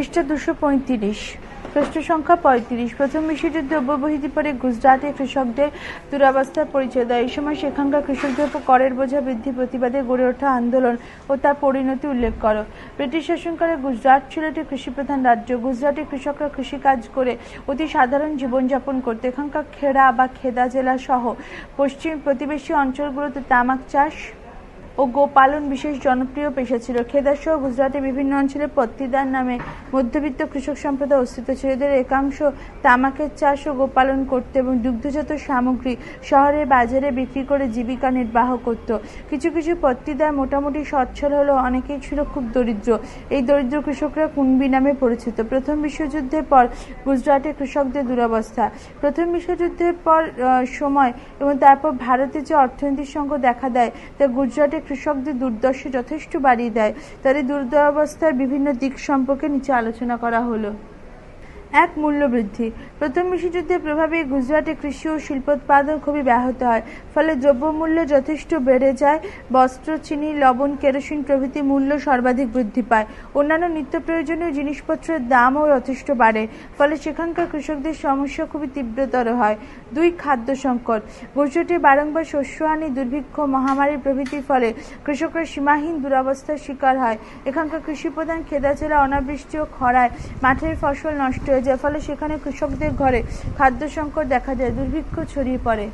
পৃষ্ঠা দুশো পঁয়ত্রিশ। পৃষ্ঠ সংখ্যা পঁয়ত্রিশ। প্রথম বিশ্বযুদ্ধে অব্যবহিত পরে গুজরাটে কৃষকদের দুরাবস্থার পরিচয় দেয়। এই সময় সেখানকার কৃষকদের উপর করের বোঝা বৃদ্ধি প্রতিবাদে গড়ে ওঠা আন্দোলন ও তার পরিণতি উল্লেখ করো। ব্রিটিশ শাসনকালে গুজরাট ছিল একটি কৃষিপ্রধান রাজ্য। গুজরাটে কৃষকরা কৃষিকাজ করে অতি সাধারণ জীবনযাপন করত। এখানকার খেড়া বা খেদা জেলা সহ পশ্চিম প্রতিবেশী অঞ্চলগুলোতে তামাক চাষ ও গোপালন বিশেষ জনপ্রিয় পেশা ছিল। খেদার সহ গুজরাটের বিভিন্ন অঞ্চলে পত্তিদার নামে মধ্যবিত্ত কৃষক সম্প্রদায় অস্তিত্ব ছিল। এদের একাংশ তামাকের চাষ ও গোপালন করত এবং দুগ্ধজাত সামগ্রী শহরে বাজারে বিক্রি করে জীবিকা নির্বাহ করত। কিছু কিছু পত্তিদার মোটামুটি সচ্ছল হলেও অনেকেই ছিল খুব দরিদ্র। এই দরিদ্র কৃষকরা কুনবি নামে পরিচিত। প্রথম বিশ্বযুদ্ধের পর গুজরাটের কৃষকদের দুরবস্থা। প্রথম বিশ্বযুদ্ধের পর সময় এবং তারপর ভারতে যে অর্থনৈতিক সংকট দেখা দেয়, তা গুজরাটের কৃষকদের দুর্দশা যথেষ্ট বাড়িয়ে দেয়। তাদের দুর্দশার বিভিন্ন দিক সম্পর্কে নিচে আলোচনা করা হলো। এক মূল্য বৃদ্ধি প্রথম বিশ্বযুদ্ধের প্রভাবে গুজরাটে কৃষি ও শিল্পোৎপাদন খুবই ব্যাহত হয়, ফলে দ্রব্যমূল্য যথেষ্ট বেড়ে যায়, বস্ত্র, চিনি, লবণ, কেরোসিন প্রভৃতি মূল্য সর্বাধিক বৃদ্ধি পায়। অন্যান্য নিত্য প্রয়োজনীয় জিনিসপত্রের দামও যথেষ্ট বাড়ে, ফলে সেখানকার কৃষকদের সমস্যা খুবই তীব্রতর হয়। দুই, খাদ্য সংকট। গুজরাটে বারংবার শস্যহানি দুর্ভিক্ষ মহামারী প্রভৃতির ফলে কৃষকরা সীমাহীন দুরবস্থার শিকার হয়। এখানকার কৃষি প্রধান খেদা জেলা অনাবৃষ্টি ও খরায় মাঠের ফসল নষ্ট হয়ে যায়, ফলে সেখানে কৃষকদের ঘরে খাদ্য সংকট দেখা যায়, দুর্ভিক্ষ ছড়িয়ে পড়ে।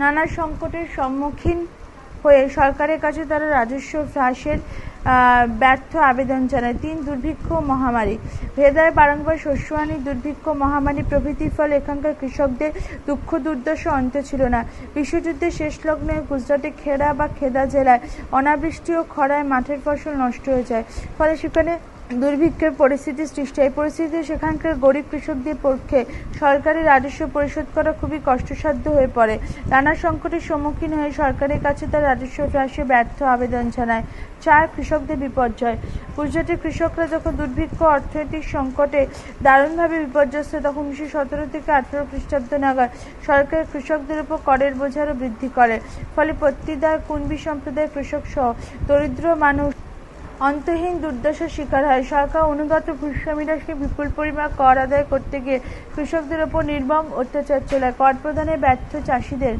নানা সংকটের সম্মুখীন হয়ে সরকারের কাছে তারা রাজস্ব হ্রাসের ব্যর্থ আবেদন জানায়। তিন দুর্ভিক্ষ মহামারী। ভেদায় বারংবার শস্যহানি দুর্ভিক্ষ মহামারী প্রভৃতির ফলে এখানকার কৃষকদের দুঃখ, দুর্দশা অন্ত ছিল না। বিশ্বযুদ্ধের শেষ লগ্নে গুজরাটে খেড়া বা খেদা জেলায় অনাবৃষ্টি ও খরায় মাঠের ফসল নষ্ট হয়ে যায়। ফলে সেখানে দুর্ভিক্ষের পরিস্থিতি সৃষ্টি এই পরিস্থিতিতে সেখানকার গরিব কৃষকদের পক্ষে সরকারের রাজস্ব পরিশোধ করা খুবই কষ্টসাধ্য হয়ে পড়ে। নানা সংকটের সম্মুখীন হয়ে সরকারের কাছে তার রাজস্ব হ্রাসে ব্যর্থ আবেদন জানায়। চার কৃষকদের বিপর্যয়। গুজরাটের কৃষকরা যখন দুর্ভিক্ষ, অর্থনৈতিক সংকটে দারুণভাবে বিপর্যস্ত, তখন উনিশশো সতেরো থেকে আঠেরো খ্রিস্টাব্দ নাগাদ সরকার কৃষকদের উপর করের বোঝারও বৃদ্ধি করে। ফলে পত্তিদার কুনবি সম্প্রদায়ের কৃষক সহ দরিদ্র মানুষ অন্তহীন দুর্দশার শিকার হয়। সরকার অনুগত ভূস্বামীরাকে বিপুল পরিমাণ কর আদায় করতে গিয়ে কৃষকদের ওপর নির্মম অত্যাচার চলায়। কর প্রদানে ব্যর্থ চাষিদের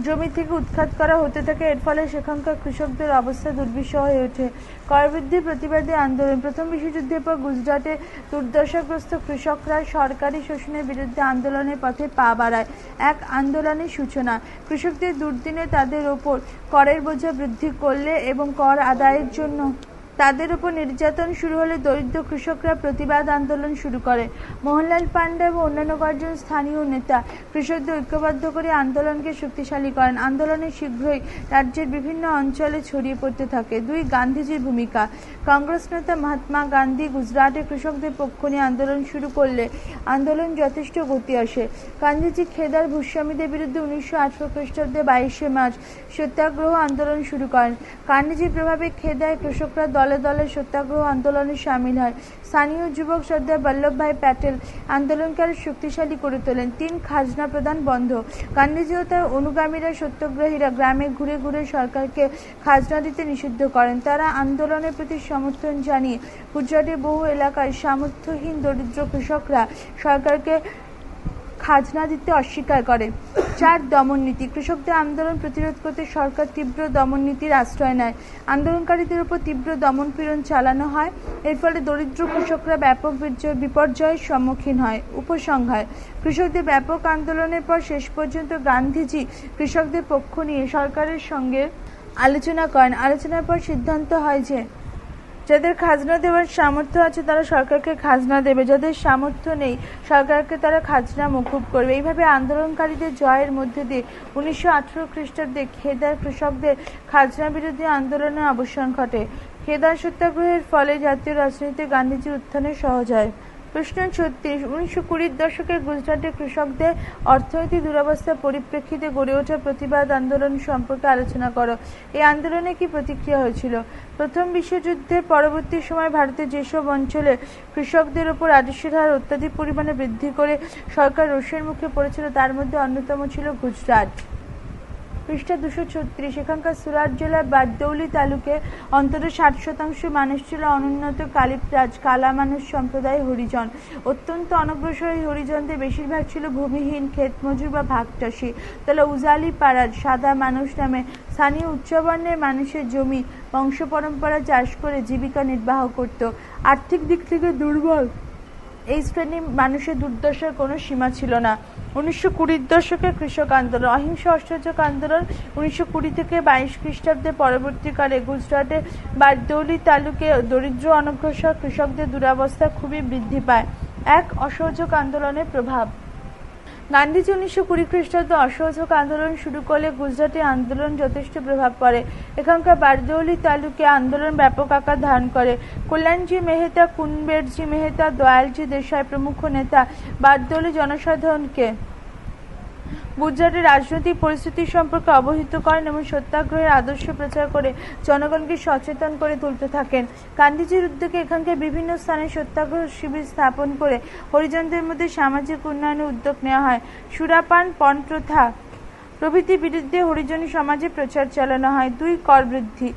জমি থেকে উৎখাত করা হতে থাকে, এর ফলে সেখানকার কৃষকদের অবস্থা দুর্বিষহ হয়ে ওঠে। করবৃদ্ধির প্রতিবাদী আন্দোলন। প্রথম বিশ্বযুদ্ধের পর গুজরাটে দুর্দশাগ্রস্ত কৃষকরা সরকারি শোষণের বিরুদ্ধে আন্দোলনের পথে পা বাড়ায়। এক আন্দোলনের সূচনা। কৃষকদের দুর্দিনে তাদের ওপর করের বোঝা বৃদ্ধি করলে এবং কর আদায়ের জন্য তাদের উপর নির্যাতন শুরু হলে দরিদ্র কৃষকরা প্রতিবাদ আন্দোলন শুরু করে। মোহনলাল পান্ডে এবং অন্যান্য কয়েকজন স্থানীয় নেতা কৃষকদের ঐক্যবদ্ধ করে আন্দোলনকে শক্তিশালী করেন। আন্দোলনে শীঘ্রই রাজ্যের বিভিন্ন অঞ্চলে ছড়িয়ে পড়তে থাকে। দুই গান্ধীজির ভূমিকা, কংগ্রেস নেতা মহাত্মা গান্ধী গুজরাটে কৃষকদের পক্ষ নিয়ে আন্দোলন শুরু করলে আন্দোলন যথেষ্ট গতি আসে। গান্ধীজি খেদার ভূস্বামীদের বিরুদ্ধে উনিশশো আঠারো খ্রিস্টাব্দে বাইশে মার্চ সত্যাগ্রহ আন্দোলন শুরু করেন। গান্ধীজির প্রভাবে খেদায় কৃষকরা দলে দলে সত্যাগ্রহ আন্দোলনে সামিল হয়। স্থানীয় যুবক সর্দার বল্লভভাই প্যাটেল আন্দোলনকে আরও শক্তিশালী করে তোলেন। তিন খাজনা প্রদান বন্ধ। গান্ধীজি ও তার অনুগামীরা সত্যাগ্রহীরা গ্রামে ঘুরে ঘুরে সরকারকে খাজনা দিতে নিষিদ্ধ করেন। তারা আন্দোলনের প্রতি সমর্থন জানিয়ে, গুজরাটের বহু এলাকায় সামর্থ্যহীন দরিদ্র কৃষকরা সরকারকে খাজনা দিতে অস্বীকার করে। চার দমন নীতি। কৃষকদের আন্দোলন প্রতিরোধ করতে সরকার তীব্র দমন নীতির আশ্রয় নেয়। আন্দোলনকারীদের উপর তীব্র দমন পীড়ন চালানো হয়। এর ফলে দরিদ্র কৃষকরা ব্যাপক বিপর্যয়- বিপর্যয়ের সম্মুখীন হয়, উপসংহার। কৃষকদের ব্যাপক আন্দোলনের পর শেষ পর্যন্ত গান্ধীজি কৃষকদের পক্ষ নিয়ে সরকারের সঙ্গে আলোচনা করেন। আলোচনার পর সিদ্ধান্ত হয় যে যাদের খাজনা দেওয়ার সামর্থ্য আছে, তারা সরকারকে খাজনা দেবে। যাদের সামর্থ্য নেই, সরকারকে তারা খাজনা মকুব করবে। এইভাবে আন্দোলনকারীদের জয়ের মধ্যে দিয়ে উনিশশো আঠেরো খ্রিস্টাব্দে খেদার কৃষকদের খাজনা বিরোধী আন্দোলনের অবসান ঘটে। খেদার সত্যাগ্রহের ফলে জাতীয় রাজনীতিতে গান্ধীজির উত্থানে সহজ হয়। প্রশ্ন ছত্রিশ, উনিশশো কুড়ির দশকের গুজরাটে কৃষকদের অর্থনৈতিক দুরবস্থার পরিপ্রেক্ষিতে গড়ে ওঠা প্রতিবাদ আন্দোলন সম্পর্কে আলোচনা করো। এই আন্দোলনে কি প্রতিক্রিয়া হয়েছিল? প্রথম বিশ্বযুদ্ধের পরবর্তী সময় ভারতের যেসব অঞ্চলে কৃষকদের ওপর রাজস্বের হার অত্যাধিক পরিমাণে বৃদ্ধি করে সরকার রোষের মুখে পড়েছিল, তার মধ্যে অন্যতম ছিল গুজরাট। পৃষ্ঠা দুশো ছত্রিশ। এখানকার সুরাট জেলার বারদৌলি তালুকে অন্তত ষাট শতাংশ মানুষ ছিল অনুন্নত কালিপরাজ কালা মানুষ সম্প্রদায় হরিজন। অত্যন্ত অনগ্রসর হরিজনদের বেশিরভাগ ছিল ভূমিহীন ক্ষেত মজুর বা ভাগচাষী। তাহলে উজালি পাড়ার সাদা মানুষ নামে স্থানীয় উচ্চবর্ণের মানুষের জমি, বংশ পরম্পরা চাষ করে জীবিকা নির্বাহ করত। আর্থিক দিক থেকে দুর্বল। এই শ্রেণির মানুষের দুর্দশার কোনো সীমা ছিল না। উনিশশো কুড়ির দশকে কৃষক আন্দোলন, অহিংস অসহযোগ আন্দোলন, উনিশশো কুড়ি থেকে বাইশ খ্রিস্টাব্দে পরবর্তীকালে গুজরাটে বারদৌলি তালুকে দরিদ্র অনগ্রসর কৃষকদের দুরাবস্থা খুবই বৃদ্ধি পায়। এক অসহযোগ আন্দোলনের প্রভাব। গান্ধীজি উনিশশো কুড়ি খ্রিস্টাব্দে অসহযোগ আন্দোলন শুরু করলে গুজরাটে আন্দোলন যথেষ্ট প্রভাব পড়ে। এখানকার বারদৌলি তালুকে আন্দোলন ব্যাপক আকার ধারণ করে। কল্যাণজি মেহতা, কুনবেরজি মেহতা, দয়ালজি দেশাই প্রমুখ নেতা বারদৌলি জনসাধারণকে গুজরাটের রাজনৈতিক পরিস্থিতি সম্পর্কে অবহিত করেন এবং সত্যাগ্রহের আদর্শ প্রচার করে জনগণকে সচেতন করে তুলতে থাকেন। গান্ধীজির উদ্যোগে এখানকার বিভিন্ন স্থানে সত্যাগ্রহ শিবির স্থাপন করে হরিজনদের মধ্যে সামাজিক উন্নয়নের উদ্যোগ নেওয়া হয়। সুরাপান পণ প্রথা প্রভৃতির বিরুদ্ধে হরিজনী সমাজে প্রচার চালানো হয়। দুই কর বৃদ্ধি।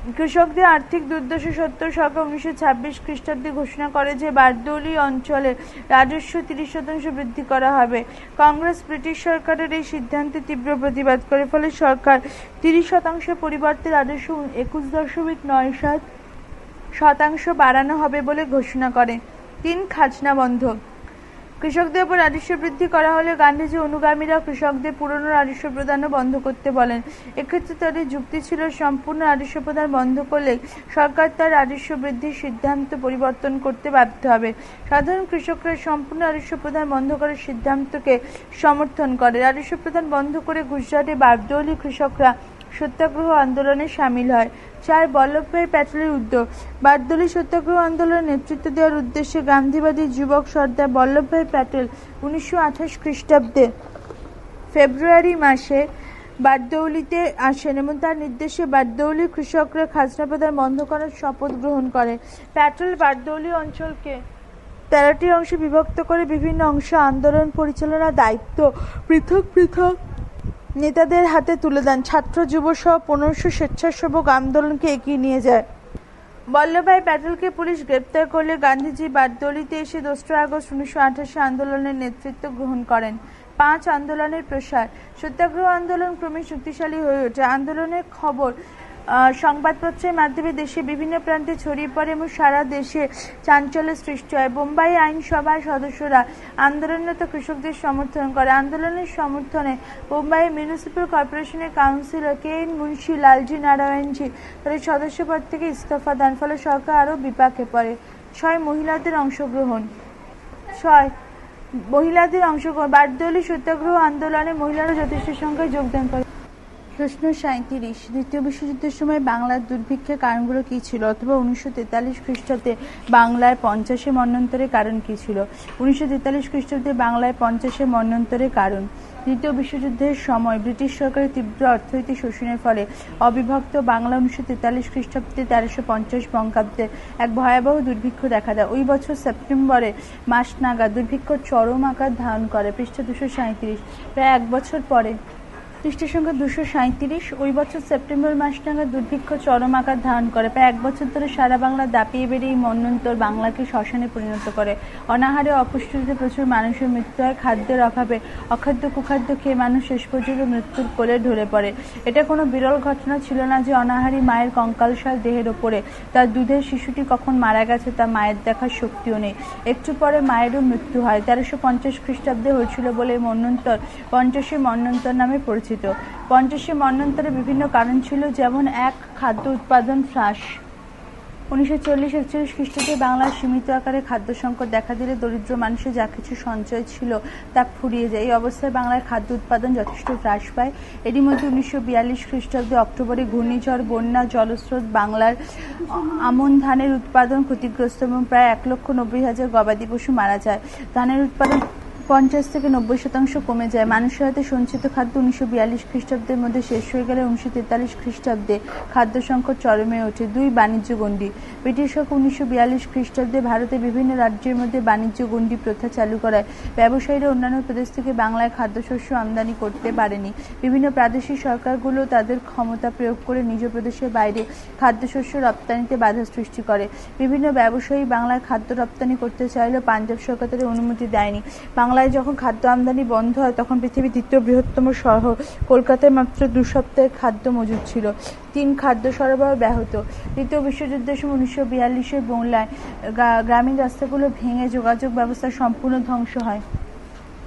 কৃষকদের আর্থিক দুর্দশা সত্তর সরকার উনিশশো ছাব্বিশ খ্রিস্টাব্দে ঘোষণা করে যে বারদৌলি অঞ্চলে রাজস্ব তিরিশ শতাংশ বৃদ্ধি করা হবে। কংগ্রেস, ব্রিটিশ সরকারের এই সিদ্ধান্তে তীব্র প্রতিবাদ করে, ফলে সরকার তিরিশ শতাংশ পরিবর্তে রাজস্ব একুশ দশমিক নয় সাত শতাংশ বাড়ানো হবে বলে ঘোষণা করে। তিন খাজনা বন্ধ কৃষকদের উপর রাজস্ব বৃদ্ধি করা হলে গান্ধীজি অনুগামীরা কৃষকদের পুরনো রাজস্ব প্রদানও বন্ধ করতে বলেন। এক্ষেত্রে তাদের যুক্তি ছিল সম্পূর্ণ রাজস্ব প্রদান বন্ধ করলে সরকার তার রাজস্ব বৃদ্ধির সিদ্ধান্ত পরিবর্তন করতে বাধ্য হবে। সাধারণ কৃষকরা সম্পূর্ণ রাজস্ব প্রদান বন্ধ করার সিদ্ধান্তকে সমর্থন করে। রাজস্ব প্রদান বন্ধ করে গুজরাটে বারদৌলি কৃষকরা সত্যাগ্রহ আন্দোলনে সামিল হয়। চার বল্লভভাই প্যাটেলের উদ্যোগ। বারদৌলি সত্যাগ্রহ আন্দোলনের নেতৃত্ব দেওয়ার উদ্দেশ্যে গান্ধীবাদী যুবক সর্দার বল্লভভাই প্যাটেল উনিশশো আঠাশ খ্রিস্টাব্দে ফেব্রুয়ারি মাসে বারদৌলিতে আসেন এবং তার নির্দেশে বারদৌলি কৃষকরা খাজনা প্রদান বন্ধ করার শপথ গ্রহণ করে। প্যাটেল বারদৌলি অঞ্চলকে তেরোটি অংশে বিভক্ত করে বিভিন্ন অংশে আন্দোলন পরিচালনার দায়িত্ব। পৃথক পৃথক নেতাদের হাতে তুলে দেন। ছাত্র যুবসহ পনেরোশো স্বেচ্ছাসেবক আন্দোলনকে এগিয়ে নিয়ে যায়। বল্লভভাই প্যাটেলকে পুলিশ গ্রেপ্তার করলে গান্ধীজি বারদৌলিতে এসে দোসরা আগস্ট উনিশশো আঠাশে আন্দোলনের নেতৃত্ব গ্রহণ করেন। পাঁচ আন্দোলনের প্রসার। সত্যাগ্রহ আন্দোলন ক্রমে শক্তিশালী হয়ে ওঠে। আন্দোলনের খবর সংবাদপত্রের মাধ্যমে দেশে বিভিন্ন প্রান্তে ছড়িয়ে পড়ে এবং সারা দেশে চাঞ্চল্য সৃষ্টি হয়। বোম্বাই আইনসভার সদস্যরা আন্দোলনরত কৃষকদের সমর্থন করে। আন্দোলনের সমর্থনে বোম্বাই মিউনিসিপ্যাল কর্পোরেশনের councillor K N Munshi Lalji Narayanji তাদের সদস্যপদ থেকে ইস্তফা দেন, ফলে সরকার আরও বিপাকে পড়ে। ছয় মহিলাদের অংশগ্রহণ। ছয় মহিলাদের অংশগ্রহণ। বারদৌলি সত্যাগ্রহ আন্দোলনে মহিলারা যথেষ্ট সংখ্যায় যোগদান করে প্রশ্ন সাঁত্রিশ দ্বিতীয় বিশ্বযুদ্ধের সময় বাংলার দুর্ভিক্ষের কারণগুলো কী ছিল? অথবা উনিশশো তেতাল্লিশ খ্রিস্টাব্দে বাংলায় পঞ্চাশে মন্বন্তরের কারণ কী ছিল? উনিশশো তেতাল্লিশ খ্রিস্টাব্দে বাংলায় পঞ্চাশে মন্বন্তরের কারণ। দ্বিতীয় বিশ্বযুদ্ধের সময় ব্রিটিশ সরকারের তীব্র অর্থনৈতিক শোষণের ফলে অবিভক্ত বাংলা উনিশশো তেতাল্লিশ খ্রিস্টাব্দে তেরোশো পঞ্চাশ বঙ্গাব্দে এক ভয়াবহ দুর্ভিক্ষ দেখা দেয়। ওই বছর সেপ্টেম্বরে মাস নাগাদ দুর্ভিক্ষ চরম আকার ধারণ করে, পৃষ্ঠা দুশো সাঁত্রিশ প্রায় এক বছর পরে পৃষ্ঠ সংখ্যা দুশো সাঁত্রিশ ওই বছর সেপ্টেম্বর মাস নাগাদ দুর্ভিক্ষ, চরম আকার ধারণ করে। প্রায় এক বছর ধরে সারা বাংলা দাপিয়ে বেরিয়ে মন্বন্তর বাংলাকে শ্মশানে পরিণত করে। অনাহারে অপুষ্টিতে প্রচুর মানুষের মৃত্যু হয়। খাদ্যের অভাবে অখাদ্য, কুখাদ্য খেয়ে মানুষ শেষ পর্যন্ত মৃত্যুর কোলে ঢলে পড়ে। এটা কোনো বিরল ঘটনা ছিল না যে অনাহারী মায়ের কঙ্কালসাল দেহের ওপরে তার দুধের শিশুটি কখন মারা গেছে তা মায়ের দেখার শক্তিও নেই। একটু পরে মায়েরও মৃত্যু হয়। তেরোশো পঞ্চাশ খ্রিস্টাব্দে হয়েছিল বলে এই মন্বন্তর পঞ্চাশে মন্বন্তর নামে পরিচিত পঞ্চাশে মন্বন্তরে বিভিন্ন কারণ ছিল, যেমন এক, খাদ্য উৎপাদন হ্রাস। উনিশশো চল্লিশ, একচল্লিশ খ্রিস্টাব্দে বাংলার সীমিত আকারে খাদ্য সংকট দেখা দিলে দরিদ্র মানুষের যা কিছু সঞ্চয় ছিল তা ফুরিয়ে যায়। এই অবস্থায় বাংলার খাদ্য উৎপাদন যথেষ্ট হ্রাস পায়। এরই মধ্যে উনিশশো বিয়াল্লিশ খ্রিস্টাব্দে অক্টোবরে ঘূর্ণিঝড়, বন্যা, জলস্রোত বাংলার আমন ধানের উৎপাদন ক্ষতিগ্রস্ত এবং প্রায় এক লক্ষ নব্বই হাজার গবাদি পশু মারা যায়। ধানের উৎপাদন পঞ্চাশ থেকে নব্বই শতাংশ কমে যায়। মানুষের হাতে সঞ্চিত খাদ্য উনিশশো বিয়াল্লিশ খ্রিস্টাব্দের মধ্যে শেষ হয়ে গেলে উনিশশো তেতাল্লিশ খ্রিস্টাব্দে খাদ্য সংকট চরমে ওঠে। দুই বাণিজ্য গণ্ডি। ব্রিটিশ সরকার উনিশশো বিয়াল্লিশ খ্রিস্টাব্দে ভারতে বিভিন্ন রাজ্যের মধ্যে বাণিজ্য গণ্ডি প্রথা চালু করায়। ব্যবসায়ীরা অন্যান্য প্রদেশ থেকে বাংলায় খাদ্যশস্য আমদানি করতে পারেনি। বিভিন্ন প্রাদেশিক সরকারগুলো তাদের ক্ষমতা প্রয়োগ করে নিজ প্রদেশের বাইরে খাদ্যশস্য রপ্তানিতে বাধা সৃষ্টি করে। বিভিন্ন ব্যবসায়ী বাংলায় খাদ্য রপ্তানি করতে চাইলেও পাঞ্জাব সরকার তাদের অনুমতি দেয়নি। বাংলায় যখন খাদ্য আমদানি বন্ধ হয়, তখন পৃথিবীর দ্বিতীয় বৃহত্তম শহর কলকাতায় মাত্র দু সপ্তাহের খাদ্য মজুদ ছিল। তিন খাদ্য সরবরাহ ব্যাহত। দ্বিতীয় বিশ্বযুদ্ধের সময় উনিশশো বিয়াল্লিশের বংলায় গ্রামীণ রাস্তাগুলো ভেঙে যোগাযোগ ব্যবস্থা সম্পূর্ণ ধ্বংস হয়।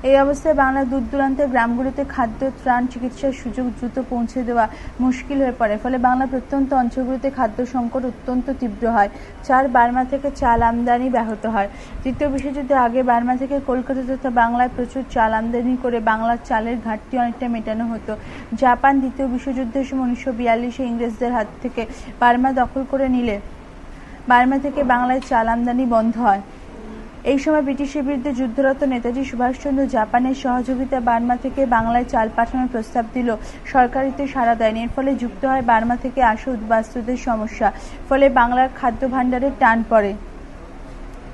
এই অবস্থায় বাংলার দূর দূরান্তের গ্রামগুলোতে খাদ্য, ত্রাণ, চিকিৎসার সুযোগ দ্রুত পৌঁছে দেওয়া মুশকিল হয়ে পড়ে। ফলে বাংলার প্রত্যন্ত অঞ্চলগুলিতে খাদ্য সংকট অত্যন্ত তীব্র হয়। চার বার্মা থেকে চাল আমদানি ব্যাহত হয়। তৃতীয় বিশ্বযুদ্ধের আগে বার্মা থেকে কলকাতা তথা বাংলায় প্রচুর চাল আমদানি করে বাংলার চালের ঘাটতি অনেকটা মেটানো হতো। জাপান দ্বিতীয় বিশ্বযুদ্ধের সময় উনিশশো বিয়াল্লিশে ইংরেজদের হাত থেকে বার্মা দখল করে নিলে বার্মা থেকে বাংলায় চাল আমদানি বন্ধ হয়। এই সময় ব্রিটিশের বিরুদ্ধে যুদ্ধরত নেতাজি সুভাষচন্দ্র জাপানের সহযোগিতা বার্মা থেকে বাংলায় চাল পাঠানোর প্রস্তাব দিল। সরকারিতে সাড়া দেয়নি। এর ফলে যুক্ত হয় বার্মা থেকে আসা উদ্বাস্তুদের সমস্যা। ফলে বাংলার খাদ্য ভাণ্ডারের টান পড়ে।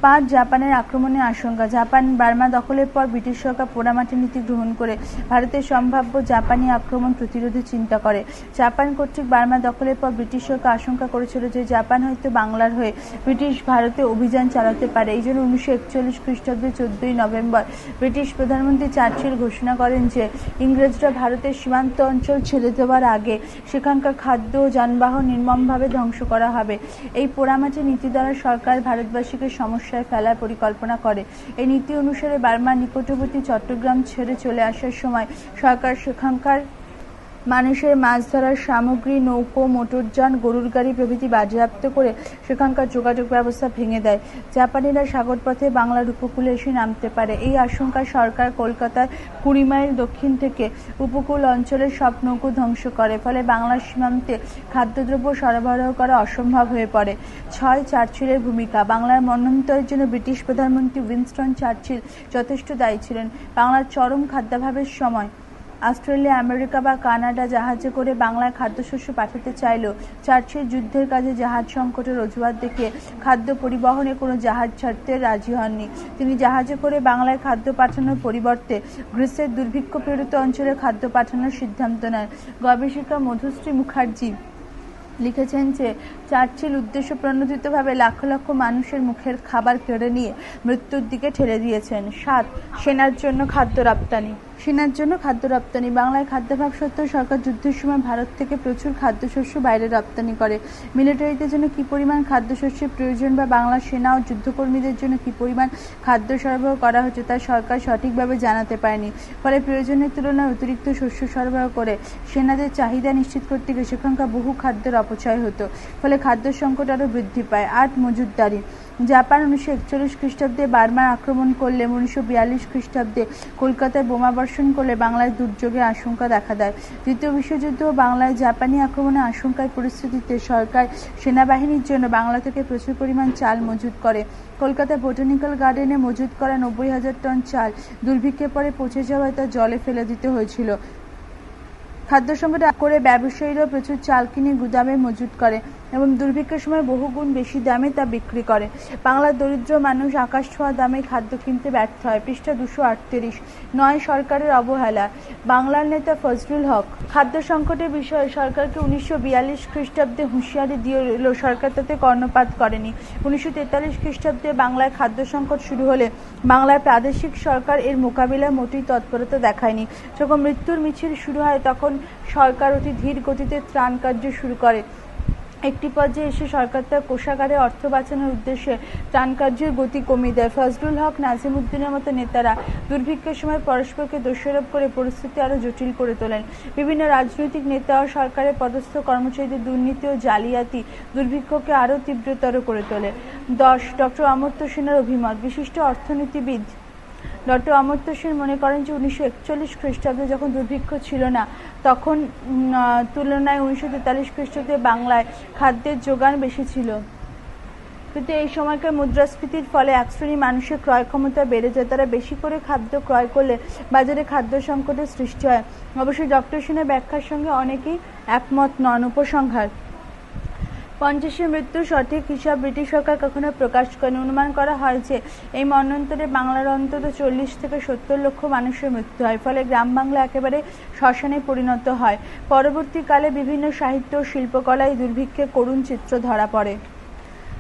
পাঁচ জাপানের আক্রমণের আশঙ্কা। জাপান বার্মা দখলের পর ব্রিটিশ সরকার পোড়ামাটি নীতি গ্রহণ করে ভারতের সম্ভাব্য জাপানি আক্রমণ প্রতিরোধে চিন্তা করে। জাপান কর্তৃক বার্মা দখলের পর ব্রিটিশ সরকার আশঙ্কা করেছিল যে জাপান হয়তো বাংলার হয়ে ব্রিটিশ ভারতে অভিযান চালাতে পারে। এই জন্য উনিশশো একচল্লিশ খ্রিস্টাব্দের চোদ্দই নভেম্বর ব্রিটিশ প্রধানমন্ত্রী চার্চিল ঘোষণা করেন যে ইংরেজরা ভারতের সীমান্ত অঞ্চল ছেড়ে দেওয়ার আগে সেখানকার খাদ্য ও যানবাহন নির্মমভাবে ধ্বংস করা হবে। এই পোড়ামাটি নীতি দ্বারা সরকার ভারতবাসীকে সমস্যায় ফেলার পরিকল্পনা করে। এই নীতি অনুসারে বার্মার নিকটবর্তী চট্টগ্রাম ছেড়ে চলে আসার সময় সরকার সেখানকার মানুষের মাছ ধরার সামগ্রী, নৌকো, মোটরযান, গরুর গাড়ি প্রভৃতি বাজেয়াপ্ত করে সেখানকার যোগাযোগ ব্যবস্থা ভেঙে দেয়। জাপানিরা সাগরপথে বাংলার উপকূলে এসে নামতে পারে। এই আশঙ্কায় সরকার কলকাতার কুড়ি মাইল দক্ষিণ থেকে উপকূল অঞ্চলের সব নৌকো ধ্বংস করে, ফলে বাংলার সীমান্তে খাদ্যদ্রব্য সরবরাহ করা অসম্ভব হয়ে পড়ে। ছয় চার্চিলের ভূমিকা, বাংলার মন্বন্তরের জন্য ব্রিটিশ প্রধানমন্ত্রী উইনস্টন চার্চিল যথেষ্ট দায়ী ছিলেন। বাংলার চরম খাদ্যাভাবের সময় অস্ট্রেলিয়া, আমেরিকা বা কানাডা জাহাজে করে বাংলায় খাদ্যশস্য পাঠাতে চাইলেও চার্চিল যুদ্ধের কাজে জাহাজ সংকটের অজুহাত দেখে খাদ্য পরিবহনে কোনো জাহাজ ছাড়তে রাজি হননি। তিনি জাহাজে করে বাংলায় খাদ্য পাঠানোর পরিবর্তে গ্রিসের দুর্ভিক্ষ পীড়িত অঞ্চলে খাদ্য পাঠানোর সিদ্ধান্ত নেন। গবেষিকা মধুশ্রী মুখার্জি লিখেছেন যে, চার্চিল উদ্দেশ্য প্রণোদিতভাবে লাখ লক্ষ মানুষের মুখের খাবার কেড়ে নিয়ে মৃত্যুর দিকে ঠেলে দিয়েছেন। সাত, সেনার জন্য খাদ্য রপ্তানি। সেনার জন্য খাদ্য রপ্তানি। বাংলায় খাদ্যাভাব সত্ত্বেও সরকার যুদ্ধের সময় ভারত থেকে প্রচুর খাদ্যশস্য বাইরে রপ্তানি করে। মিলিটারিদের জন্য কি পরিমাণ খাদ্যশস্যের প্রয়োজন বা বাংলার সেনা ও যুদ্ধকর্মীদের জন্য কি পরিমাণ খাদ্য সরবরাহ করা হচ্ছে তা সরকার সঠিকভাবে জানাতে পারেনি। ফলে প্রয়োজনের তুলনায় অতিরিক্ত শস্য সরবরাহ করে সেনাদের চাহিদা নিশ্চিত করতে গিয়ে সেখানকার বহু খাদ্যের অপচয় হতো। ফলে খাদ্য সংকট আরও বৃদ্ধি পায়। আট মজুদদারি জাপান উনিশশো একচল্লিশ খ্রিস্টাব্দে বার্মার আক্রমণ করলে, উনিশশো বিয়াল্লিশ খ্রিস্টাব্দে কলকাতায় বোমা বর্ষণ করলে বাংলায় দুর্যোগের আশঙ্কা দেখা দেয়। দ্বিতীয় বিশ্বযুদ্ধ বাংলায় জাপানি আক্রমণের আশঙ্কায় পরিস্থিতিতে সরকার সেনাবাহিনীর জন্য বাংলা থেকে প্রচুর পরিমাণ চাল মজুত করে। কলকাতা বোটানিক্যাল গার্ডেনে মজুত করা নব্বই হাজার টন চাল দুর্ভিক্ষের পরে পচে যাওয়ায় তা জলে ফেলে দিতে হয়েছিল। খাদ্য সংকট করে ব্যবসায়ীরাও প্রচুর চাল কিনে গুদামে মজুত করে। এবং দুর্ভিক্ষের সময় বহুগুণ বেশি দামে তা বিক্রি করে। বাংলার দরিদ্র মানুষ আকাশ ছোঁয়া দামে খাদ্য কিনতে ব্যর্থ হয়। পৃষ্ঠা দুশো আটত্রিশ, নয় সরকারের অবহেলা। বাংলার নেতা ফজলুল হক, খাদ্য সংকটের বিষয়ে সরকারকে উনিশশো বিয়াল্লিশ খ্রিস্টাব্দে হুঁশিয়ারি দিয়ে সরকার তাতে কর্ণপাত করেনি। উনিশশো তেতাল্লিশ খ্রিস্টাব্দে বাংলায় খাদ্য সংকট শুরু হলে বাংলার প্রাদেশিক সরকার এর মোকাবিলায় মোটেই তৎপরতা দেখায়নি। যখন মৃত্যুর মিছিল শুরু হয়, তখন সরকার অতি ধীর গতিতে ত্রাণ কার্য শুরু করে। একটি পর্যায়ে এসে সরকার তার কোষাগারে অর্থ বাঁচানোর উদ্দেশ্যে ত্রাণ কার্যের গতি কমিয়ে দেয়। ফজলুল হক নাজিম উদ্দিনের মতো নেতারা দুর্ভিক্ষের সময় পরস্পরকে দোষারোপ করে পরিস্থিতি আরও জটিল করে তোলেন। বিভিন্ন রাজনৈতিক নেতা ও সরকারের পদস্থ কর্মচারীদের দুর্নীতি ও জালিয়াতি দুর্ভিক্ষকে আরও তীব্রতর করে তোলে। দশ, ডক্টর অমর্ত্য সেনের অভিমত, বিশিষ্ট অর্থনীতিবিদ। ডক্টর অমর্ত্য সেন মনে করেন যে উনিশশো একচল্লিশ খ্রিস্টাব্দে যখন দুর্ভিক্ষ ছিল না তখন তুলনায় উনিশশো তেতাল্লিশ খ্রিস্টাব্দে বাংলায় খাদ্যের যোগান বেশি ছিল। কিন্তু এই সময়কার মুদ্রাস্ফীতির ফলে এক শ্রেণি মানুষের ক্রয় ক্ষমতা বেড়ে যায়। তারা বেশি করে খাদ্য ক্রয় করলে বাজারে খাদ্য সংকটের সৃষ্টি হয়। অবশ্যই ডক্টর সেনের ব্যাখ্যার সঙ্গে অনেকেই একমত নন উপসংহার। পঞ্চাশের মৃত্যুর সঠিক হিসাব ব্রিটিশ সরকার কখনো প্রকাশ করেনি। অনুমান করা হয় যে এই মন্বন্তরে বাংলার অন্তত চল্লিশ থেকে সত্তর লক্ষ মানুষের মৃত্যু হয়, ফলে গ্রাম বাংলা একেবারে শ্মশানে পরিণত হয়। পরবর্তীকালে বিভিন্ন সাহিত্য শিল্পকলায় দুর্ভিক্ষে করুণ চিত্র ধরা পড়ে।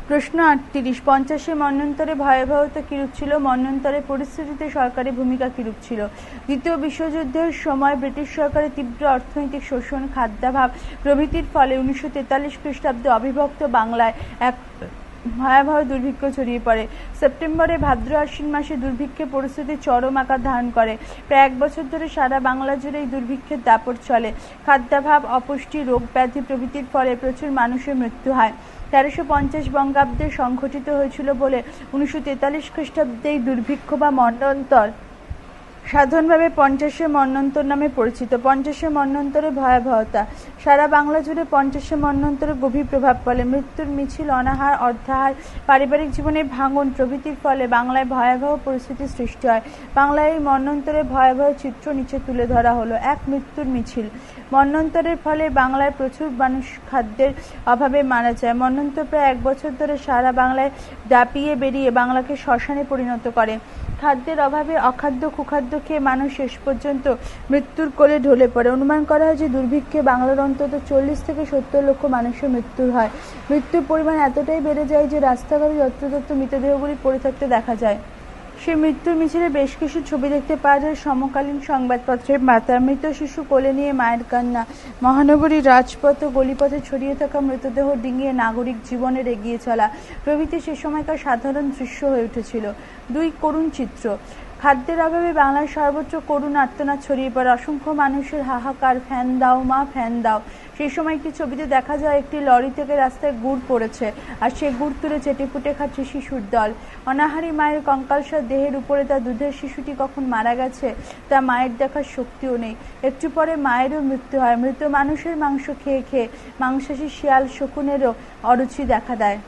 প্রশ্ন আটত্রিশ। পঞ্চাশে মন্বন্তরে ভয়াবহতা কিরূপ ছিল? মন্বন্তরের পরিস্থিতিতে সরকারের ভূমিকা কিরূপ ছিল? দ্বিতীয় বিশ্বযুদ্ধের সময় ব্রিটিশ সরকারের তীব্র অর্থনৈতিক শোষণ, খাদ্যাভাব প্রভৃতির ফলে উনিশশো তেতাল্লিশ খ্রিস্টাব্দে অবিভক্ত বাংলায় এক ভয়াবহ দুর্ভিক্ষ ছড়িয়ে পড়ে। সেপ্টেম্বরে ভাদ্র আশ্বিন মাসে দুর্ভিক্ষে পরিস্থিতি চরম আকার ধারণ করে। প্রায় এক বছর ধরে সারা বাংলা জুড়ে এই দুর্ভিক্ষের দাপট চলে। খাদ্যাভাব, অপুষ্টি, রোগ ব্যাধি প্রভৃতির ফলে প্রচুর মানুষের মৃত্যু হয়। তেরোশো পঞ্চাশ বঙ্গাব্দে সংঘটিত হয়েছিল বলে উনিশশো তেতাল্লিশ খ্রিস্টাব্দে দুর্ভিক্ষ বা মন্ডন্তর সাধারণভাবে পঞ্চাশে মন্বন্তর নামে পরিচিত। পঞ্চাশে মন্বন্তরে ভয়াবহতা। সারা বাংলা জুড়ে পঞ্চাশে মন্বন্তরে গভীর প্রভাব ফলে মৃত্যুর মিছিল, অনাহার অর্ধাহার পারিবারিক জীবনে ভাঙন প্রভৃতির ফলে বাংলায় ভয়াবহ পরিস্থিতি সৃষ্টি হয়। বাংলায় এই মন্বন্তরে ভয়াবহ চিত্র নিচে তুলে ধরা হলো। এক মৃত্যুর মিছিল। মন্বন্তরের ফলে বাংলায় প্রচুর মানুষ খাদ্যের অভাবে মারা যায়। মন্বন্তর প্রায় এক বছর ধরে সারা বাংলায় দাপিয়ে বেরিয়ে বাংলাকে শ্মশানে পরিণত করে। খাদ্যের অভাবে অখাদ্য, কুখাদ্য খেয়ে মানুষ শেষ পর্যন্ত মৃত্যুর কোলে ঢলে পড়ে। অনুমান করা হয় যে দুর্ভিক্ষে বাংলার অন্তত চল্লিশ থেকে সত্তর লক্ষ মানুষের মৃত্যু হয়। মৃত্যুর পরিমাণ এতটাই বেড়ে যায় যে রাস্তাঘাটে যত্রতত্র মৃতদেহগুলি পড়ে থাকতে দেখা যায়। সে মৃত্যুর মিছিলে বেশ কিছু ছবি দেখতে পাওয়া যায়। সমকালীন সংবাদপত্রে মাতা মৃত শিশু কোলে নিয়ে মায়ের কান্না। মহানগরীর রাজপথ ও গলিপথে ছড়িয়ে থাকা মৃতদেহ ডিঙিয়ে নাগরিক জীবনের এগিয়ে চলা। প্রভৃতি সে সময়কার সাধারণ দৃশ্য হয়ে উঠেছিল। দুই করুণ চিত্র। খাদ্যের অভাবে বাংলার সর্বোচ্চ করুণ আর্তনাদ ছড়িয়ে পড়ে। অসংখ্য মানুষের হাহাকার, ফ্যান দাও মা, ফ্যান দাও। সেই সময় একটি ছবিতে দেখা যায়, একটি লরি থেকে রাস্তায় গুড় পড়েছে আর সে গুড় তুলে চেটে ফুটে খাচ্ছে শিশুর দল। অনাহারী মায়ের কঙ্কালসার দেহের উপরে তার দুধের শিশুটি কখন মারা গেছে, তা মায়ের দেখার শক্তিও নেই। একটু পরে মায়েরও মৃত্যু হয়। মৃত মানুষের মাংস খেয়ে খেয়ে মাংসাশী শিয়াল শকুনেরও অরুচি দেখা দেয়।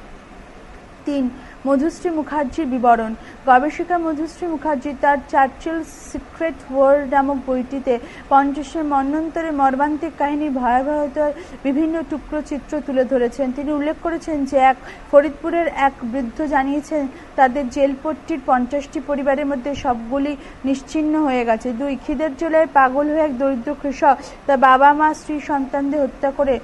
তিন মধুশ্রী মুখার্জির বিবরণ। গবেষিকা মধুশ্রী মুখার্জি তার চার্চিল সিক্রেট ওয়ার্ল্ড নামক বইটিতে পঞ্চাশের মন্বন্তরে মর্মান্তিক কাহিনীর ভয়াবহতার বিভিন্ন টুকরো চিত্র তুলে ধরেছেন। তিনি উল্লেখ করেছেন যে এক ফরিদপুরের এক বৃদ্ধ জানিয়েছেন, তাদের জেলপট্টির পঞ্চাশটি পরিবারের মধ্যে সবগুলি নিশ্চিহ্ন হয়ে গেছে। দুই খিদের জেলায় পাগল হয়ে এক দরিদ্র কৃষক তার বাবা মা স্ত্রী, সন্তানদের হত্যা করে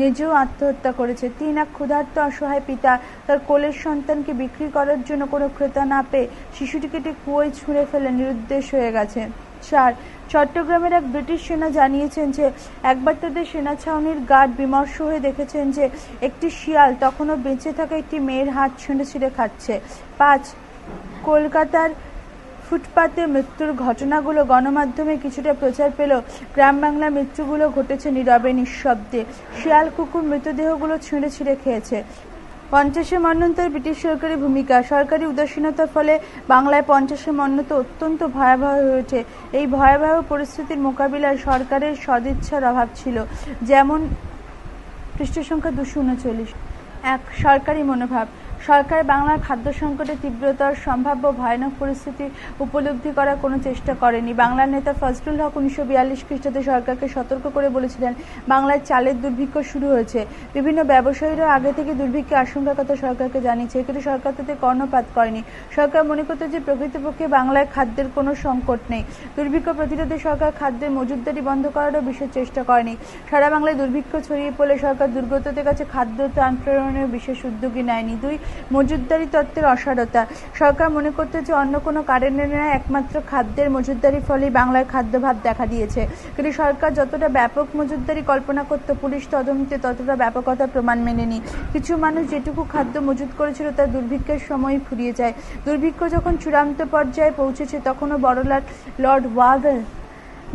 নিজেও আত্মহত্যা করেছে। তিন এক ক্ষুধার্ত, অসহায় পিতা তার কোলের সন্তানকে বিক্রি করার জন্য কোনো ক্রেতা না পেয়ে শিশুটিকে একটি কুয়োয় ছুঁড়ে ফেলে নিরুদ্দেশ হয়ে গেছে। চার, চট্টগ্রামের এক ব্রিটিশ সেনা জানিয়েছেন যে একবার তাদের সেনা ছাউনির গার্ড বিমর্ষ হয়ে দেখেছেন যে একটি শিয়াল তখনও বেঁচে থাকা একটি মেয়ের হাত ছিঁড়ে ছিঁড়ে খাচ্ছে। পাঁচ, কলকাতার ফুটপাতে মৃত্যুর ঘটনাগুলো গণমাধ্যমে কিছুটা প্রচার পেল গ্রাম বাংলা মৃত্যুগুলো ঘটেছে নীরবে নিঃশব্দে। শিয়াল কুকুর মৃতদেহগুলো ছিঁড়ে ছিঁড়ে খেয়েছে। পঞ্চাশে মন্বন্তর ব্রিটিশ সরকারি ভূমিকা। সরকারি উদাসীনতার ফলে বাংলায় পঞ্চাশে মন্নত অত্যন্ত ভয়াবহ হয়ে ওঠে। এই ভয়াবহ পরিস্থিতির মোকাবিলায় সরকারের সদিচ্ছার অভাব ছিল, যেমন পৃষ্ঠ সংখ্যা দুশো উনচল্লিশ। এক সরকারি মনোভাব। সরকার বাংলার খাদ্য সংকটে তীব্রতার, সম্ভাব্য ভয়ানক পরিস্থিতি উপলব্ধি করার কোনো চেষ্টা করেনি। বাংলার নেতা ফজলুল হক উনিশশো বিয়াল্লিশ খ্রিস্টাব্দে সরকারকে সতর্ক করে বলেছিলেন, বাংলায় চালের দুর্ভিক্ষ শুরু হয়েছে। বিভিন্ন ব্যবসায়ীরা আগে থেকে দুর্ভিক্ষের আশঙ্কার কথা সরকারকে জানিয়েছে, কিন্তু সরকার তাতে কর্ণপাত করেনি। সরকার মনে করতে যে প্রকৃতপক্ষে বাংলায় খাদ্যের কোনো সংকট নেই। দুর্ভিক্ষ প্রতিরোধে সরকার খাদ্যের মজুদদারি বন্ধ করারও বিশেষ চেষ্টা করেনি। সারা বাংলায় দুর্ভিক্ষ ছড়িয়ে পড়লে সরকার দুর্গতদের কাছে খাদ্য ত্রাণ প্রেরণের বিশেষ উদ্যোগী নেয়নি। দুই মজুদদারি তত্ত্বের অসারতা। সরকার মনে করতে যে অন্য কোনো কারণে নয় একমাত্র খাদ্যের মজুদদারির ফলেই বাংলার খাদ্যভাব দেখা দিয়েছে। কিন্তু সরকার যতটা ব্যাপক মজুদদারি কল্পনা করত, পুলিশ তদন্তে ততটা ব্যাপকতার প্রমাণ মেনেনি কিছু মানুষ যেটুকু খাদ্য মজুদ করেছিল তা দুর্ভিক্ষের সময় ফুরিয়ে যায়। দুর্ভিক্ষ যখন চূড়ান্ত পর্যায়ে পৌঁছেছে, তখনও বড়লাট লর্ড ওয়াভেল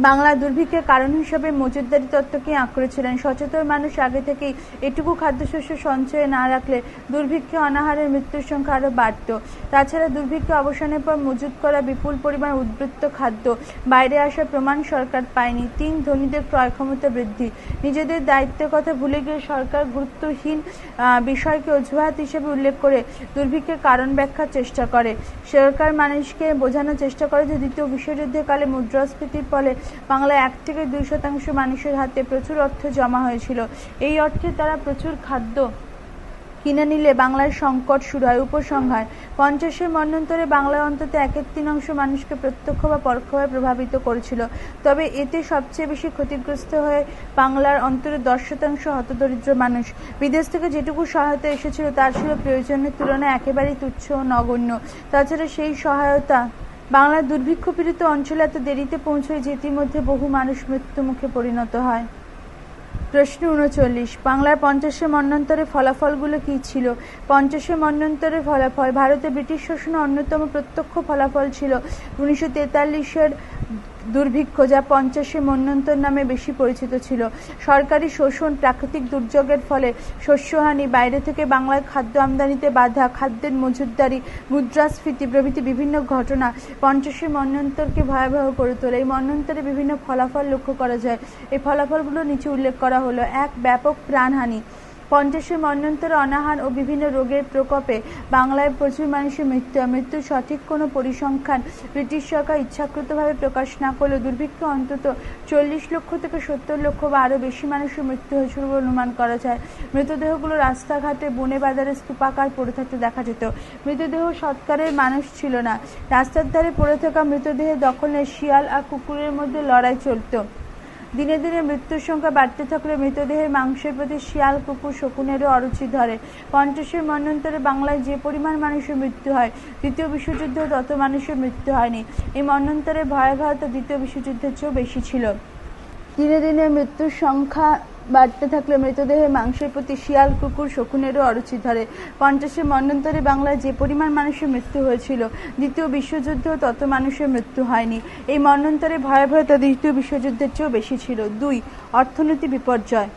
বাংলা দুর্ভিক্ষের কারণ হিসেবে মজুদদারি তত্ত্বকে আঁকড়েছিলেন সচেতন মানুষ আগে থেকেই এটুকু খাদ্যশস্য সঞ্চয়ে না রাখলে দুর্ভিক্ষে অনাহারের মৃত্যুর সংখ্যা আরও বাড়ত। তাছাড়া দুর্ভিক্ষ অবসানের পর মজুদ করা বিপুল পরিমাণ উদ্বৃত্ত খাদ্য বাইরে আসার প্রমাণ সরকার পায়নি। তিন ধনীদের ক্রয় ক্ষমতা বৃদ্ধি। নিজেদের দায়িত্বের কথা ভুলে গিয়ে সরকার গুরুত্বহীন বিষয়কে অজুহাত হিসেবে উল্লেখ করে দুর্ভিক্ষের কারণ ব্যাখ্যার চেষ্টা করে। সরকার মানুষকে বোঝানোর চেষ্টা করে যে দ্বিতীয় বিশ্বযুদ্ধের কালে মুদ্রাস্ফীতির ফলে বাংলায় এক থেকে দুই শতাংশ মানুষের হাতে প্রচুর অর্থ জমা হয়েছিল। এই অর্থে তারা প্রচুর খাদ্য কিনে নিলে বাংলার সংকট শুরু হয়, উপসংহার। পঞ্চাশের মন্বন্তরে বাংলায় অন্তত একের তিন অংশ মানুষকে প্রত্যক্ষ বা পরোক্ষভাবে প্রভাবিত করেছিল। তবে এতে সবচেয়ে বেশি ক্ষতিগ্রস্ত হয়ে বাংলার অন্তরে দশ শতাংশ হতদরিদ্র মানুষ। বিদেশ থেকে যেটুকু সহায়তা এসেছিল তার ছিল প্রয়োজনের তুলনায় একেবারেই তুচ্ছ ও নগণ্য। তাছাড়া সেই সহায়তা বাংলার দুর্ভিক্ষ পীড়িত অঞ্চলে এত দেরিতে পৌঁছয় যে ইতিমধ্যে বহু মানুষ মৃত্যুমুখে পরিণত হয়। প্রশ্ন উনচল্লিশ, বাংলার পঞ্চাশে মন্বন্তরে ফলাফলগুলো কী ছিল? পঞ্চাশে মন্বন্তরের ফলাফল, ভারতে ব্রিটিশ শাসনের অন্যতম প্রত্যক্ষ ফলাফল ছিল উনিশশো তেতাল্লিশের দুর্ভিক্ষ যা পঞ্চাশে মন্বন্তর নামে বেশি পরিচিত ছিল। সরকারি শোষণ প্রাকৃতিক দুর্যোগের ফলে শস্যহানি, বাইরে থেকে বাংলায় খাদ্য আমদানিতে বাধা, খাদ্যের মজুদদারি মুদ্রাস্ফীতি প্রভৃতি বিভিন্ন ঘটনা পঞ্চাশের মন্বন্তরকে ভয়াবহ করে তোলে। এই মন্যন্তরে বিভিন্ন ফলাফল লক্ষ্য করা যায়। এই ফলাফলগুলো নিচে উল্লেখ করা হলো। এক, ব্যাপক প্রাণহানি। পঞ্চাশের মন্বন্তরে অনাহার ও বিভিন্ন রোগের প্রকোপে বাংলায় প্রচুর মানুষের মৃত্যু। মৃত্যুর সঠিক কোনো পরিসংখ্যান ব্রিটিশ সরকার ইচ্ছাকৃতভাবে প্রকাশ না করলেও দুর্ভিক্ষে অন্তত চল্লিশ লক্ষ থেকে সত্তর লক্ষ বা আরও বেশি মানুষের মৃত্যু হয়েছিল বলে অনুমান করা যায়। মৃতদেহগুলো রাস্তাঘাটে বনে বাজারে স্তূপাকার পড়ে থাকতে দেখা যেত। মৃতদেহ সৎকারের মানুষ ছিল না। রাস্তার ধারে পড়ে থাকা মৃতদেহের দখলে শিয়াল আর কুকুরের মধ্যে লড়াই চলতো। দিনে দিনে মৃত্যুর সংখ্যা বাড়তে থাকলে মৃতদেহের মাংসের প্রতি শিয়াল, কুকুর, শকুনেরও অরুচি ধরে। পঞ্চাশের মন্যন্তরে বাংলায় যে পরিমাণ মানুষের মৃত্যু হয়, দ্বিতীয় বিশ্বযুদ্ধেও তত মানুষের মৃত্যু হয়নি। এই মন্বন্তরের ভয়াবহতা দ্বিতীয় বিশ্বযুদ্ধের চেয়েও বেশি ছিল। দিনে দিনে মৃত্যুর সংখ্যা বাড়তে থাকলে মৃতদেহের মাংসের প্রতি শিয়াল, কুকুর, শকুনেরও অরুচি ধরে। পঞ্চাশের মন্যন্তরে বাংলায় যে পরিমাণ মানুষের মৃত্যু হয়েছিল, দ্বিতীয় বিশ্বযুদ্ধেও তত মানুষের মৃত্যু হয়নি। এই মন্যন্তরে ভয়াবহতা দ্বিতীয় বিশ্বযুদ্ধের চেয়েও বেশি ছিল। দুই, অর্থনীতি বিপর্যয়।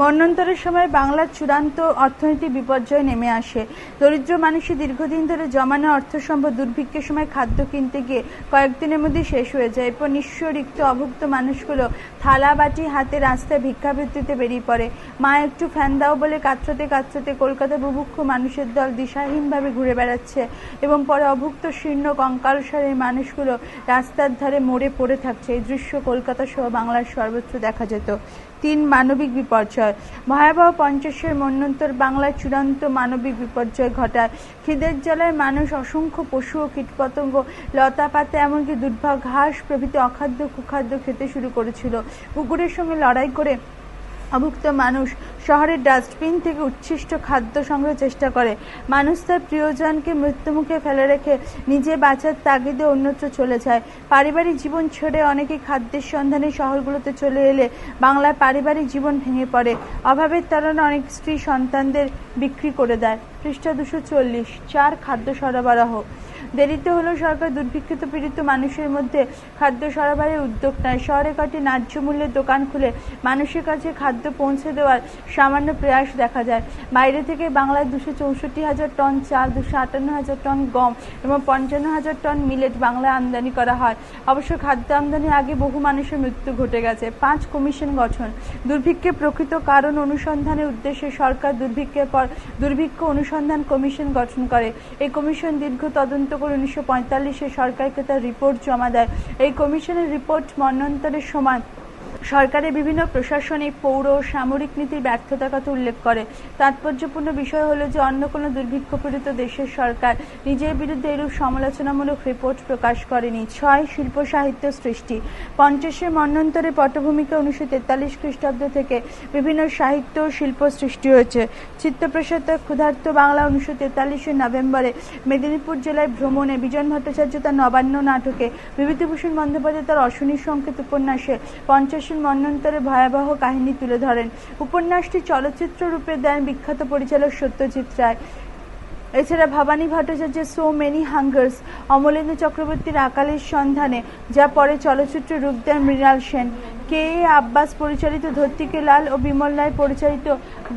মন্বন্তরের সময় বাংলার চূড়ান্ত অর্থনৈতিক বিপর্যয় নেমে আসে। দরিদ্র মানুষের দীর্ঘদিন ধরে জমানো অর্থ সম্পদ দুর্ভিক্ষের সময় খাদ্য কিনতে গিয়ে কয়েকদিনের মধ্যে শেষ হয়ে যায়। এরপর নিঃস্ব রিক্ত অভুক্ত মানুষগুলো থালা বাটি হাতে রাস্তায় ভিক্ষাবৃত্তিতে বেরিয়ে পড়ে। মা একটু ফ্যান দাও বলে কাতরাতে কাতরাতে কলকাতা বুভুক্ষ মানুষের দল দিশাহীনভাবে ঘুরে বেড়াচ্ছে এবং পরে অভুক্ত শীর্ণ কঙ্কালসারের মানুষগুলো রাস্তার ধারে মরে পড়ে থাকছে। এই দৃশ্য কলকাতা সহ বাংলার সর্বত্র দেখা যেত। তিন মানবিক বিপর্যয়। ভয়াবহ পঞ্চাশের মন্যন্তর বাংলার চূড়ান্ত মানবিক বিপর্যয় ঘটায়। খিদের জ্বালায় মানুষ অসংখ্য পশু ও কীটপতঙ্গ লতা পাতা এমনকি দুর্ভাগ ঘাস প্রভৃতি অখাদ্য, কুখাদ্য খেতে শুরু করেছিল। কুকুরের সঙ্গে লড়াই করে অভুক্ত মানুষ শহরের ডাস্টবিন থেকে উচ্ছিষ্ট খাদ্য সংগ্রহের চেষ্টা করে। মানুষ তার প্রিয়জনকে মৃত্যুমুখে ফেলে রেখে নিজে বাঁচার তাগিদে অন্যত্র চলে যায়। পারিবারিক জীবন ছেড়ে অনেকে খাদ্যের সন্ধানে শহরগুলোতে চলে এলে বাংলায় পারিবারিক জীবন ভেঙে পড়ে। অভাবের তাড়না অনেক স্ত্রী সন্তানদের বিক্রি করে দেয়। পৃষ্ঠা দুশো চল্লিশ, চার খাদ্য সরবরাহ। দেরিতে হলো সরকার দুর্ভিক্ষিত পীড়িত মানুষের মধ্যে খাদ্য সরবরাহের উদ্যোগ নেয়। শহরে কটি ন্যায্য মূল্যের দোকান খুলে মানুষের কাছে খাদ্য পৌঁছে দেওয়ার সামান্য প্রয়াস দেখা যায়। বাইরে থেকে বাংলায় দুশো চৌষট্টি হাজার টন চাল, দুশো আটান্ন হাজার টন গম এবং পঞ্চান্ন হাজার টন মিলেট বাংলায় আমদানি করা হয়। অবশ্য খাদ্য আমদানির আগে বহু মানুষের মৃত্যু ঘটে গেছে। পাঁচ কমিশন গঠন। দুর্ভিক্ষের প্রকৃত কারণ অনুসন্ধানের উদ্দেশ্যে সরকার দুর্ভিক্ষের পর দুর্ভিক্ষ অনুসন্ধান কমিশন গঠন করে। এই কমিশন দীর্ঘ তদন্ত উনিশশো পঁয়তাল্লিশে সরকারকে তার রিপোর্ট জমা দেয়। এই কমিশনের রিপোর্ট মন্বন্তরের সময় সরকারের বিভিন্ন প্রশাসনিক, পৌর, সামরিক নীতির ব্যর্থতার কথা উল্লেখ করে। তাৎপর্যপূর্ণ বিষয় হলো যে, অন্য কোনো দুর্ভিক্ষপীড়িত দেশের সরকার নিজের বিরুদ্ধে এরূপ সমালোচনামূলক রিপোর্ট প্রকাশ করেনি। ছয় শিল্প সাহিত্য সৃষ্টি। পঞ্চাশের মন্বন্তরে পটভূমিকা উনিশশো তেতাল্লিশ খ্রিস্টাব্দ থেকে বিভিন্ন সাহিত্য শিল্প সৃষ্টি হয়েছে। চিত্তপ্রসাদ ক্ষুধার্ত বাংলা উনিশশো তেতাল্লিশের নভেম্বরে মেদিনীপুর জেলায় ভ্রমণে বিজন ভট্টাচার্য তার নবান্ন নাটকে বিভূতিভূষণ বন্দ্যোপাধ্যায় তার অশনি সংকেত উপন্যাসে পঞ্চাশের মন্বন্তরে ভয়াবহ কাহিনী তুলে ধরেন। উপন্যাসটি চলচ্চিত্র রূপে দেন বিখ্যাত পরিচালক সত্যজিৎ রায়। এছাড়া ভবানী ভট্টাচার্যের সো মেনি হাঙ্গার্স অমলেন্দু চক্রবর্তীর আকালের সন্ধানে, যা পরে চলচ্চিত্র রূপ দেন মৃণাল সেন। কে এ আব্বাস পরিচালিত ধর্তিকে লাল ও বিমল রায় পরিচালিত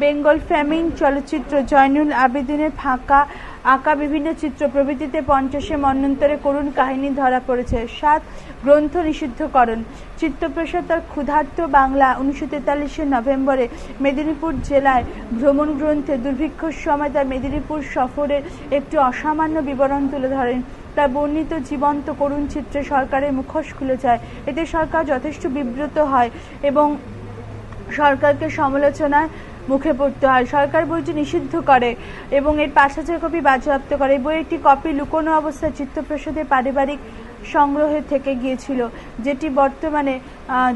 বেঙ্গল ফ্যামিন চলচ্চিত্র জয়নুল আবেদিনের ফাঁকা আঁকা বিভিন্ন চিত্র প্রভৃতিতে পঞ্চাশে মন্বন্তরে করুণ কাহিনী ধরা পড়েছে। সাত, গ্রন্থ নিষিদ্ধকরণ। চিত্তপ্রসাদ তার ক্ষুধার্ত বাংলা উনিশশো তেতাল্লিশের নভেম্বরে মেদিনীপুর জেলায় ভ্রমণ গ্রন্থে দুর্ভিক্ষর সময় তার মেদিনীপুর সফরের একটি অসামান্য বিবরণ তুলে ধরেন। তার বর্ণিত জীবন্ত করুণ চিত্রে সরকারের মুখোশ খুলে যায়। এতে সরকার যথেষ্ট বিব্রত হয় এবং সরকারকে সমালোচনার মুখে পড়তে হয় সরকার বইটি নিষিদ্ধ করে এবং এর পাঁচ হাজার কপি বাজেয়াপ্ত করে বইয়ের একটি কপি লুকোনো অবস্থায় চিত্তপ্রসাদের পারিবারিক সংগ্রহে থেকে গিয়েছিল, যেটি বর্তমানে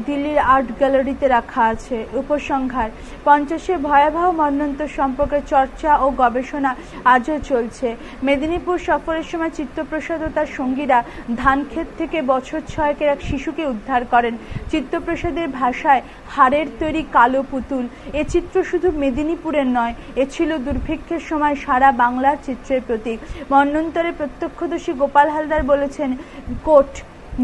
দিল্লির আর্ট গ্যালারিতে রাখা আছে। উপসংহার, পঞ্চাশের ভয়াবহ মন্বন্তর সম্পর্কে চর্চা ও গবেষণা আজও চলছে। মেদিনীপুর সফরের সময় চিত্তপ্রসাদ ও তার সঙ্গীরা ধানক্ষেত থেকে বছর ছয়েকের এক শিশুকে উদ্ধার করেন। চিত্তপ্রসাদের ভাষায় হাড়ের তৈরি কালো পুতুল। এ চিত্র শুধু মেদিনীপুরের নয়, এ ছিল দুর্ভিক্ষের সময় সারা বাংলার চিত্রের প্রতীক। মন্বন্তরে প্রত্যক্ষদর্শী গোপাল হালদার বলেছেন কোট।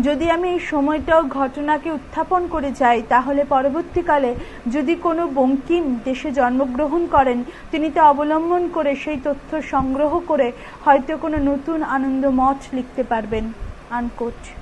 যদি আমি এই সময়টাও ঘটনাকে উত্থাপন করে যাই, তাহলে পরবর্তীকালে যদি কোনো বঙ্কিম দেশে জন্মগ্রহণ করেন, তিনি তা অবলম্বন করে সেই তথ্য সংগ্রহ করে হয়তো কোনো নতুন আনন্দ মঠ লিখতে পারবেন। আনকোট।